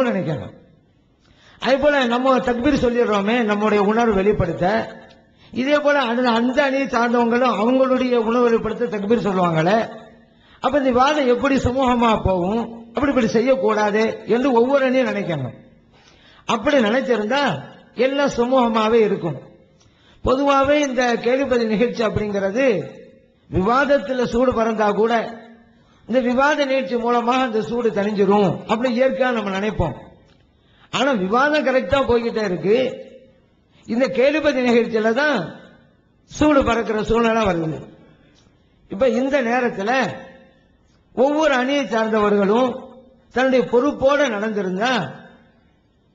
நினைக்கணும் அதே போல நம்ம தக்பீர் சொல்லிடுறோமே நம்முடைய உணர்வு வெளிப்படுத்த. இதே போல அந்த அந்த அணியை சார்ந்தவங்களும் அவங்களுடைய உணர்வு வெளிப்படுத்த தக்பீர் சொல்லுவாங்களே. அப்ப இந்த வாதம் எப்படி சுமூகமா போகும்? அப்படி இப்படி செய்யக்கூடாது என்று ஒவ்வொரு அணியும் நினைக்கணும் அப்படி நினைச்சிருந்தா எல்லாம் சுமூகமாவே இருக்கும். பொதுவாகவே இந்த கேள்விப்பதி நிகழ்ச்சி அப்படிங்கிறது விவாதத்தில் சூடு பறந்தா கூட இந்த விவாத நிகழ்ச்சி மூலமாக அந்த சூடு தணிஞ்சிரும் அப்படி இயற்கையா நம்ம நினைப்போம். ஆனா விவாதம் கரெக்டா போய்கிட்டே இருக்கு. இந்த கேள்விப்பதி நிகழ்ச்சியில தான் சூடு பறக்கிற சூழ்நிலை வருது. இப்ப இந்த நேரத்தில் ஒவ்வொரு அணியை சார்ந்தவர்களும் தன்னுடைய பொறுப்போட நடந்திருந்தா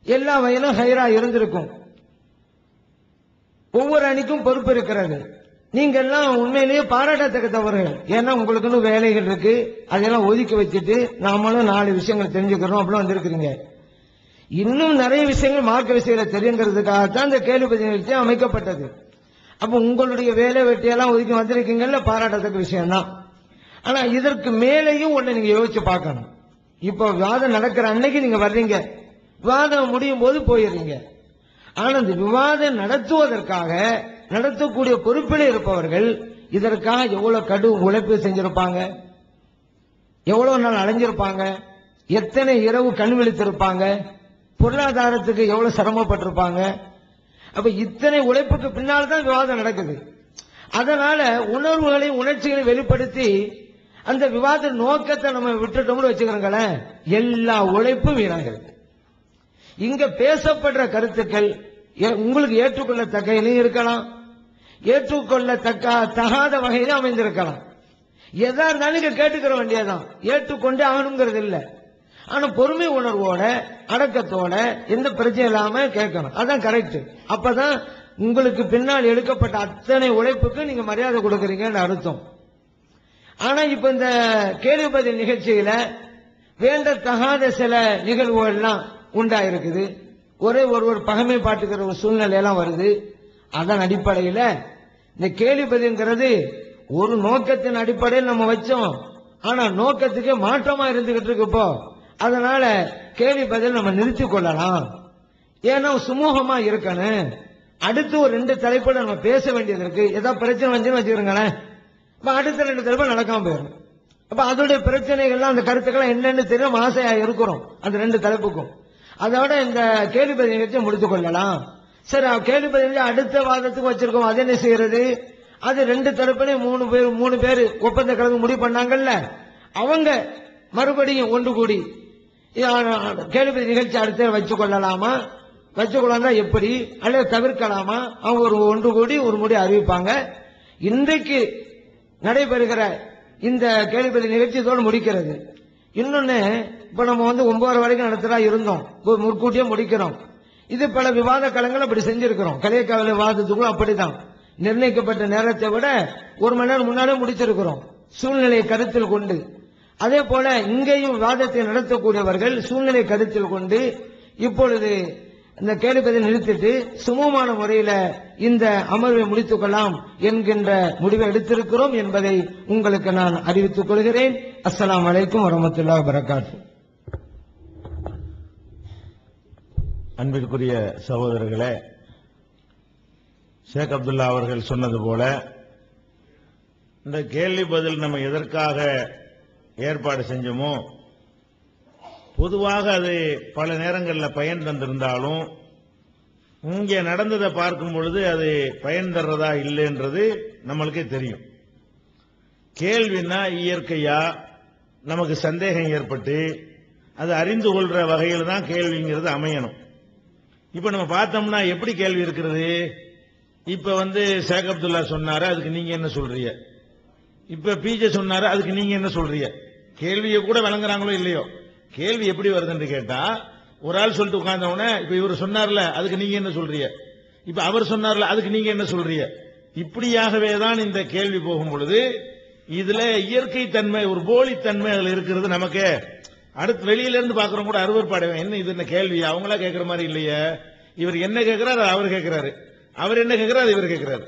எல்லா வயலும் ஹைரா இருந்திருக்கும். ஒவ்வொரு அணிக்கும் பொறுப்பு இருக்கிறது. நீங்க எல்லாம் உண்மையிலேயே பாராட்டத்தக்கத்தவர்கள் ஏன்னா உங்களுக்குன்னு வேலைகள் இருக்கு. அதெல்லாம் ஒதுக்கி வச்சுட்டு நாமளும் நாலு விஷயங்கள் தெரிஞ்சுக்கிறோம் அப்படிலாம் வந்திருக்கிறீங்க. இன்னும் நிறைய விஷயங்கள் மார்க்க விஷயங்களை தெரியுங்கிறதுக்காகத்தான் இந்த கேள்வி பதிவு நிகழ்ச்சி அமைக்கப்பட்டது. அப்ப உங்களுடைய வேலை வெட்டியெல்லாம் ஒதுக்கி வந்திருக்கீங்கல்ல பாராட்டத்தக்க விஷயம்தான். ஆனா இதற்கு மேலேயும் ஒண்ணு நீங்க யோசிச்சு பார்க்கணும். இப்போ விவாதம் நடக்கிற அன்னைக்கு நீங்க வர்றீங்க. விவாதம் முடியும் போது போயிடுறீங்க. ஆனா இந்த விவாதம் நடத்துவதற்காக நடத்தக்கூடிய பொறுப்பில் இருப்பவர்கள் இதற்காக எவ்வளவு கடும் உழைப்பு செஞ்சிருப்பாங்க? எவ்வளவு நாள் அலைஞ்சிருப்பாங்க? எத்தனை இரவு கண் விழித்திருப்பாங்க? பொருளாதாரத்துக்கு எவ்வளவு சிரமப்பட்டிருப்பாங்க? அப்ப இத்தனை உழைப்புக்கு பின்னால் தான் விவாதம் நடக்குது. அதனால உணர்வுகளையும் உணர்ச்சிகளையும் வெளிப்படுத்தி அந்த விவாத நோக்கத்தை நம்ம விட்டுட்டோம்னு வச்சுக்கிறோங்களேன் எல்லா உழைப்பும் வீணாகிறது. இங்க பேசப்படுற கருத்துக்கள் ஏ- உங்களுக்கு ஏற்றுக்கொள்ளத்தக்கையிலும் இருக்கலாம். ஏற்றுக்கொள்ளத்தக்க தகாத வகையில் அமைந்திருக்கலாம். எதா இருந்தாலும் இங்க கேட்டுக்கிற வேண்டியதான் ஏற்றுக்கொண்டே ஆகணுங்கிறது இல்லை. ஆனா பொறுமை உணர்வோட அடக்கத்தோட எந்த பிரச்சனை இல்லாம கேட்கணும். அதான் கரெக்ட் அப்பதான் உங்களுக்கு பின்னால் எடுக்கப்பட்ட அத்தனை உழைப்புக்கு நீங்க மரியாதை கொடுக்குறீங்கன்னு அர்த்தம். ஆனா இப்ப இந்த கேள்வி பதில் நிகழ்ச்சியில வேண்டத்தகாத சில நிகழ்வுகள்லாம் உண்டாயிருக்குது. ஒரே ஒருவர் பகமை பாட்டுக்கிற ஒரு சூழ்நிலை எல்லாம் வருது. அதன் அடிப்படையில் இந்த கேள்வி ஒரு நோக்கத்தின் அடிப்படையில் நம்ம வச்சோம். ஆனா நோக்கத்துக்கு மாற்றமா இருந்துகிட்டு இருக்கு இப்போ. அதனால கேள்வி பதில் நம்ம நிறுத்தி கொள்ளலாம். ஏன்னா சுமூகமா இருக்கணும். அடுத்து ஒரு ரெண்டு தலைப்புல நம்ம பேச வேண்டியது இருக்கு. ஏதாவது பிரச்சனை வந்துன்னு வச்சுக்கிறோங்களேன் இப்ப அடுத்த ரெண்டு தலைப்பு நடக்காம போயிடும் அப்ப அதோடைய பிரச்சனைகள்லாம் அந்த கருத்துக்கெல்லாம் என்னன்னு தெரியும் ஆசையா இருக்கிறோம். அந்த ரெண்டு தலைப்புக்கும். அதோட இந்த கேள்வி பதில் நிகழ்ச்சியை முடித்துக் கொள்ளலாம். சரி கேள்வி பதினஞ்சு அடுத்த வாதத்துக்கு வச்சிருக்கோம். அது என்ன செய்யறது? அது ரெண்டு தரப்புலையும் மூணு பேர் மூணு பேர் ஒப்பந்த கலந்து முடிவு பண்ணாங்கல்ல. அவங்க மறுபடியும் ஒன்று கூடி கேள்வி நிகழ்ச்சி அடுத்த வச்சு கொள்ளலாமா? வச்சுக்கொள்ளா எப்படி? அல்லது தவிர்க்கலாமா? அவங்க ஒரு ஒன்று கூடி ஒரு முடி அறிவிப்பாங்க. இன்றைக்கு நடைபெறுகிற இந்த கேள்விப்பதி நிகழ்ச்சி இதோடு முடிக்கிறது. இன்னொன்னு இப்ப நம்ம வந்து ஒன்பது வரைக்கும் நடத்தலா இருந்தோம். முற்கூட்டியே முடிக்கிறோம். இது பல விவாத களங்கள் அப்படி செஞ்சிருக்கிறோம். கலையக்காவல விவாதத்துக்குள்ள அப்படிதான். நிர்ணயிக்கப்பட்ட நேரத்தை விட ஒரு மணி நேரம் முன்னாலே முடிச்சிருக்கிறோம். சூழ்நிலையை கருத்தில் கொண்டு. அதே போல இங்கேயும் விவாதத்தை நடத்தக்கூடியவர்கள் சூழ்நிலை கருத்தில் கொண்டு இப்பொழுது இந்த கேள்விப்பதை நிறுத்திட்டு சுமூகமான முறையில இந்த அமர்வை முடித்துக் கொள்ளலாம் என்கின்ற முடிவை எடுத்திருக்கிறோம் என்பதை உங்களுக்கு நான் அறிவித்துக் கொள்கிறேன். அஸ்லாம் வலைக்கும் வரமத்துல்லா வரகாத்து அன்பிற்குரிய சகோதரர்களே ஷேக் அப்துல்லா அவர்கள் சொன்னது போல இந்த கேள்வி பதில் நம்ம எதற்காக ஏற்பாடு செஞ்சோமோ பொதுவாக அது பல நேரங்களில் பயன் தந்திருந்தாலும் இங்கே நடந்ததை பார்க்கும் பொழுது அது பயன் தர்றதா இல்லைன்றது நம்மளுக்கே தெரியும். கேள்வின்னா இயற்கையா நமக்கு சந்தேகம் ஏற்பட்டு அது அறிந்து கொள்ற வகையில் தான் கேள்விங்கிறது அமையணும். இப்ப நம்ம பார்த்தோம்னா எப்படி கேள்வி இருக்கிறது? இப்ப வந்து ஷேக் அப்துல்லா சொன்னாரு அதுக்கு நீங்க என்ன சொல்றீங்க? இப்ப பிஜே சொன்னாரு அதுக்கு நீங்க என்ன சொல்றீங்க? கேள்வியை கூட விளங்குறாங்களோ இல்லையோ? கேள்வி எப்படி வருதுன்னு கேட்டா ஒரு ஆள் சொல்லிட்டு உட்கார்ந்த உடனே இப்ப இவர் சொன்னார்ல அதுக்கு நீங்க என்ன சொல்றீங்க? இப்ப அவர் சொன்னார்ல அதுக்கு நீங்க என்ன சொல்றீங்க? இப்படியாகவே தான் இந்த கேள்வி போகும் பொழுது இதுல இயற்கை தன்மை ஒரு போலித்தன்மை அதுல இருக்கிறது நமக்கு. அடுத்து வெளியில இருந்து பாக்குறோம் கூட அருவறுப்பாடுவேன் என்ன இது என்ன கேள்வி? அவங்களா கேட்கிற மாதிரி இல்லையே. இவர் என்ன கேட்கிறாரு அவர் கேட்கிறாரு அவர் என்ன கேட்கிறாரு இவர் கேட்கிறாரு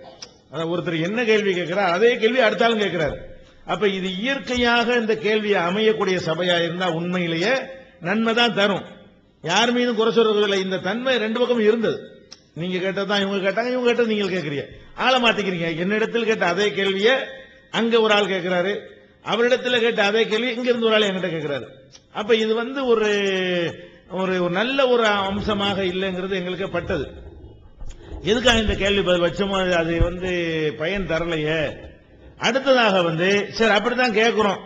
அதான் ஒருத்தர் என்ன கேள்வி கேட்கிறார் அதே கேள்வி அடுத்தாலும் கேட்கிறாரு அப்ப இது இயற்கையாக இந்த கேள்வியை அமையக்கூடிய சபையா இருந்தா உண்மையிலேயே நன்மை தான் தரும். யார் மீதும் குறை சொல்றதில்லை. இந்த தன்மை ரெண்டு பக்கம் இருந்தது. நீங்க கேட்டதான் இவங்க கேட்டாங்க இவங்க கேட்டது நீங்கள் கேட்கறீங்க ஆளை மாத்திக்கிறீங்க. என்னிடத்தில் கேட்ட அதே கேள்வியை அங்க ஒரு ஆள் கேட்கிறாரு அவரிடத்துல கேட்ட அதே கேள்வி இங்க இருந்து ஒரு ஆள் என்கிட்ட கேட்கிறாரு அப்ப இது வந்து ஒரு ஒரு நல்ல ஒரு அம்சமாக இல்லைங்கிறது எங்களுக்கு பட்டது. எதுக்காக இந்த கேள்வி பதில் வச்சோமோ அது- வந்து பயன் தரலையே. அடுத்ததாக வந்து சரி அப்படித்தான் கேட்கிறோம்.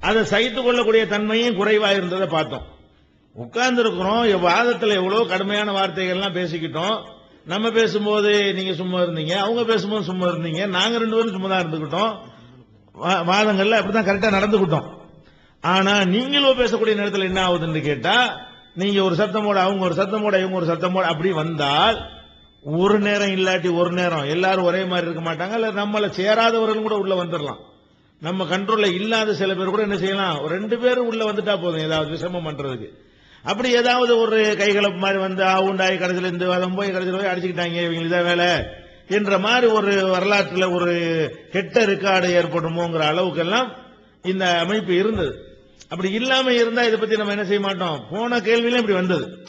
அதை சகித்துக் கொள்ளக்கூடிய தன்மையும் குறைவா இருந்ததை பார்த்தோம். உட்கார்ந்து இருக்கிறோம் வாதத்தில் எவ்வளவு கடுமையான வார்த்தைகள்லாம் பேசிக்கிட்டோம். நம்ம பேசும்போது நீங்க சும்மா இருந்தீங்க அவங்க பேசும்போது சும்மா இருந்தீங்க நாங்க ரெண்டு பேரும் சும்மா தான் இருந்துக்கிட்டோம் வா- வாதங்கள்ல அப்படித்தான் கரெக்டா நடந்துக்கிட்டோம் ஆனா நீங்களும் பேசக்கூடிய நேரத்தில் என்ன ஆகுதுன்னு கேட்டா நீங்க ஒரு சத்தமோட அவங்க ஒரு சத்தமோட இவங்க ஒரு சத்தமோட அப்படி வந்தால் ஒரு நேரம் இல்லாட்டி ஒரு நேரம் எல்லாரும் ஒரே மாதிரி இருக்க மாட்டாங்க இல்ல நம்மள சேராதவர்கள் கூட உள்ள வந்துடலாம் நம்ம கண்ட்ரோல்ல இல்லாத சில பேர் கூட என்ன செய்யலாம்? ரெண்டு பேரும் உள்ள வந்துட்டா போதும் ஏதாவது விஷமம் பண்றதுக்கு. அப்படி ஏதாவது ஒரு கைகலப்பு மாதிரி வந்து ஆவுண்டாய் கடைசியில் இந்த வாதம் போய் கடைசியில் போய் அடிச்சுக்கிட்டாங்க இவங்களுக்கு இதான் வேலை என்ற மாதிரி ஒரு வரலாற்றுல ஒரு கெட்ட ரெக்கார்டு ஏற்படுமோங்கிற அளவுக்கெல்லாம் இந்த அமைப்பு இருந்தது. அப்படி இல்லாம இருந்தா இதை பத்தி நம்ம என்ன செய்ய மாட்டோம்? போன கேள்வியில இப்படி வந்தது.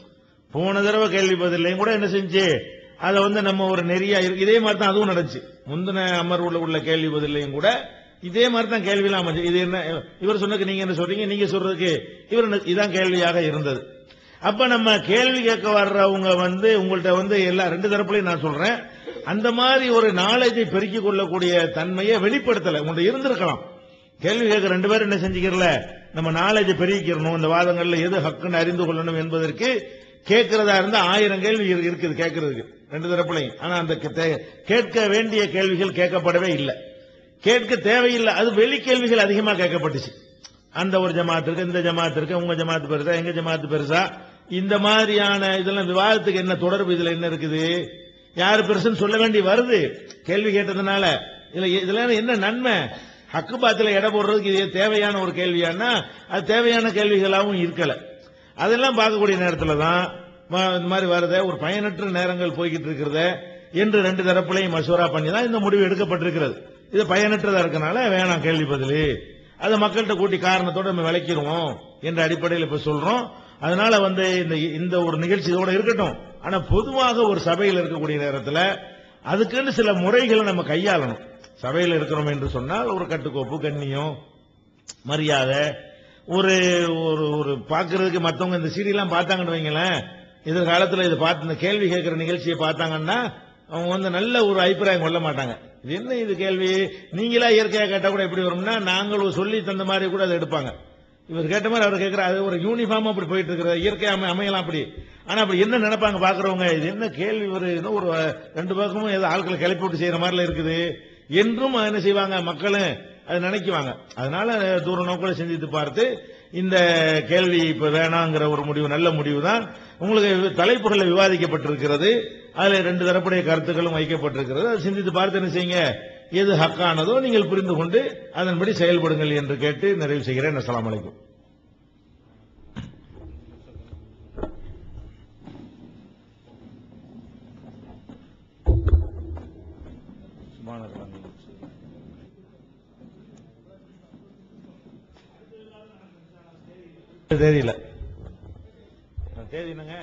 போன தடவை கேள்வி பதிலையும் கூட என்ன செஞ்சு அதை வந்து நம்ம ஒரு நெறியா இருக்கு இதே மாதிரி தான் அதுவும் நடந்துச்சு. முந்தின அமர்வுல உள்ள கேள்வி பதிலையும் கூட இதே மாதிரி தான் கேள்வியெல்லாம் அமைச்சு இது என்ன இவர் சொன்னதுக்கு நீங்க என்ன சொல்றீங்க? நீங்க சொல்றதுக்கு இவர் இதுதான் இதான் கேள்வியாக இருந்தது. அப்ப நம்ம கேள்வி கேட்க வர்றவங்க வந்து உங்கள்ட்ட வந்து எல்லா ரெண்டு தரப்புலையும் நான் சொல்றேன். அந்த மாதிரி ஒரு நாலேஜை பெருக்கிக் கொள்ளக்கூடிய தன்மையை வெளிப்படுத்தல. உங்கள்ட்ட இருந்திருக்கலாம். கேள்வி கேட்க ரெண்டு பேரும் என்ன செஞ்சுக்கிறல? நம்ம நாலேஜை பெருகிக்கிறணும். இந்த வாதங்கள்ல எது ஹக்குன்னு அறிந்து கொள்ளணும் என்பதற்கு கேட்கிறதா இருந்தா ஆயிரம் கேள்வி இருக்குது கேட்கறதுக்கு. ரெண்டு தரப்புலையும். ஆனா அந்த கே- தே- கேட்க வேண்டிய கேள்விகள் கேட்கப்படவே இல்லை. கேட்க தேவையில்லை. அது வெளி கேள்விகள் அதிகமா கேட்கப்பட்டுச்சு. அந்த ஒரு ஜமாத்திற்கு இந்த ஜமாத்திற்கு உங்க ஜமாத்து பெருசா எங்க ஜமாத்து பெருசா. இந்த மாதிரியான இதெல்லாம் விவாதத்துக்கு என்ன தொடர்பு இதுல என்ன இருக்குது? யாரு பெருசுன்னு சொல்ல வேண்டி வருது. கேள்வி கேட்டதுனால இதுல இதுல என்ன நன்மை? ஹக்கு பாத்துல எடை போடுறதுக்கு இது தேவையான ஒரு கேள்வியானா அது தேவையான கேள்விகளாகவும் இருக்கல. அதெல்லாம் பார்க்கக்கூடிய நேரத்தில் தான் இந்த மாதிரி வரத ஒரு பயனற்ற நேரங்கள் போய்கிட்டு இருக்கிறத என்று ரெண்டு தரப்புலையும் மசூரா பண்ணி தான் இந்த முடிவு எடுக்கப்பட்டிருக்கிறது. இது பயனற்றதா இருக்கனால வேணாம் கேள்வி பதில். அதை மக்கள்கிட்ட கூட்டி காரணத்தோடு நம்ம விளக்கிடுவோம் என்ற அடிப்படையில் இப்ப சொல்றோம். அதனால வந்து இந்த இந்த ஒரு நிகழ்ச்சி இதோட இருக்கட்டும். ஆனா பொதுவாக ஒரு சபையில் இருக்கக்கூடிய நேரத்தில் அதுக்குன்னு சில முறைகளை நம்ம கையாளணும். சபையில் இருக்கிறோம் என்று சொன்னால் ஒரு கட்டுக்கோப்பு கண்ணியம் மரியாதை ஒரு ஒரு ஒரு பார்க்கறதுக்கு மற்றவங்க இந்த சீரியல்லாம் பார்த்தாங்கன்னு வைங்களேன் எதிர்காலத்தில் இதை பார்த்து இந்த கேள்வி கேட்கிற நிகழ்ச்சியை பார்த்தாங்கன்னா அவங்க வந்து நல்ல ஒரு அபிப்பிராயம் கொள்ள மாட்டாங்க. இது என்ன இது கேள்வி? நீங்களா இயற்கையாக கேட்டால் கூட எப்படி வரும்னா நாங்களும் சொல்லி தந்த மாதிரி கூட அதை எடுப்பாங்க. இவர் கேட்ட மாதிரி அவர் கேட்குற அது ஒரு யூனிஃபார்ம் அப்படி போயிட்டு இருக்கிற இயற்கையா அமை- அமையலாம் அப்படி. ஆனா அப்படி என்ன நினைப்பாங்க பாக்குறவங்க இது என்ன கேள்வி ஒரு இன்னும் ஒரு ரெண்டு பக்கமும் ஏதோ ஆட்களை கிளப்பி விட்டு செய்யற மாதிரில இருக்குது. என்றும் என்ன செய்வாங்க? மக்களும் அது நினைக்குவாங்க. அதனால தூர நோக்கில சிந்தித்து பார்த்து இந்த கேள்வி இப்ப வேணாங்கிற ஒரு முடிவு நல்ல முடிவு தான். உங்களுக்கு தலைப்புகளை விவாதிக்கப்பட்டிருக்கிறது. அதுல ரெண்டு தரப்புடைய கருத்துக்களும் வைக்கப்பட்டிருக்கிறது. அதை சிந்தித்து பார்த்து என்ன செய்யுங்க? எது ஹக்கானதோ நீங்கள் புரிந்து கொண்டு அதன்படி செயல்படுங்கள் என்று கேட்டு நிறைவு செய்கிறேன். அலைக்கும் தேதியில. தேதி என்னங்க?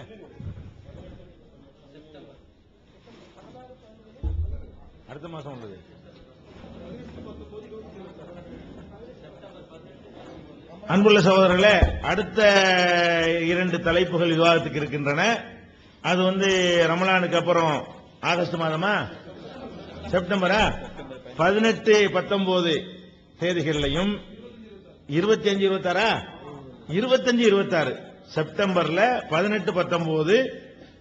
அடுத்த மாசம் உள்ளது. அன்புள்ள சகோதரர்களே அடுத்த இரண்டு தலைப்புகள் விவாதத்துக்கு இருக்கின்றன. அது வந்து ரமலானுக்கு அப்புறம் ஆகஸ்ட் மாதமா? செப்டம்பரா பதினெட்டு பத்தொன்பது தேதிகள்லையும் இருபத்தி அஞ்சு இருபத்தாறா? இருபத்தஞ்சு இருபத்தாறு. செப்டம்பர்ல பதினெட்டு பத்தொன்பது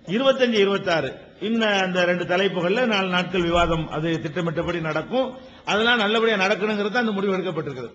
இருபத்தஞ்சு இருபத்தாறு. இன்னும் அந்த ரெண்டு தலைப்புகள்ல நாலு நாட்கள் விவாதம் அது திட்டமிட்டபடி நடக்கும். அதெல்லாம் நல்லபடியா நடக்கணுங்கிறது அந்த முடிவு எடுக்கப்பட்டிருக்கிறது.